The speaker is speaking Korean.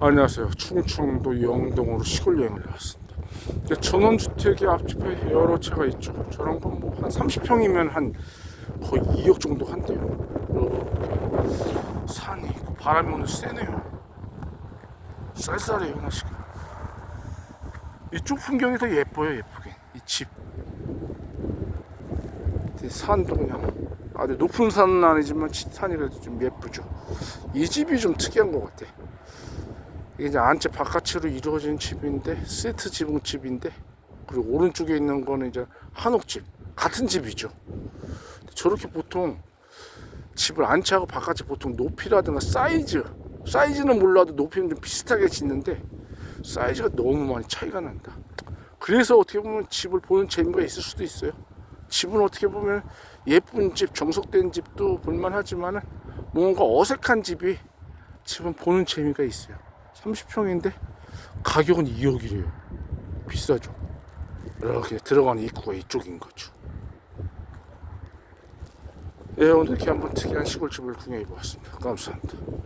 안녕하세요. 충청도 영동으로 시골 여행을 나왔습니다. 전원주택이 앞집에 여러 채가 있죠. 저런 건 뭐 한 30평이면 한 거의 2억 정도 한대요. 이렇게 산이 있고 바람이 오늘 세네요. 쌀쌀해요 날씨가. 이쪽 풍경이 더 예뻐요 예쁘게. 이 집. 이 산도 그냥 아주 높은 산은 아니지만 지- 산이라도 좀 예쁘죠. 이 집이 좀 특이한 것 같아. 이게 이제 안채 바깥으로 이루어진 집인데 세트 지붕 집인데 그리고 오른쪽에 있는 거는 이제 한옥집 같은 집이죠. 저렇게 보통 집을 안채하고 바깥이 보통 높이라든가 사이즈 사이즈는 몰라도 높이는 좀 비슷하게 짓는데 사이즈가 너무 많이 차이가 난다. 그래서 어떻게 보면 집을 보는 재미가 있을 수도 있어요. 집은 어떻게 보면 예쁜 집, 정석된 집도 볼만하지만은 뭔가 어색한 집이 집은 보는 재미가 있어요. 30평인데 가격은 2억이래요. 비싸죠. 이렇게 들어가는 입구가 이쪽인 거죠. 예, 오늘 이렇게 한번 특이한 시골집을 구경해 보았습니다. 감사합니다.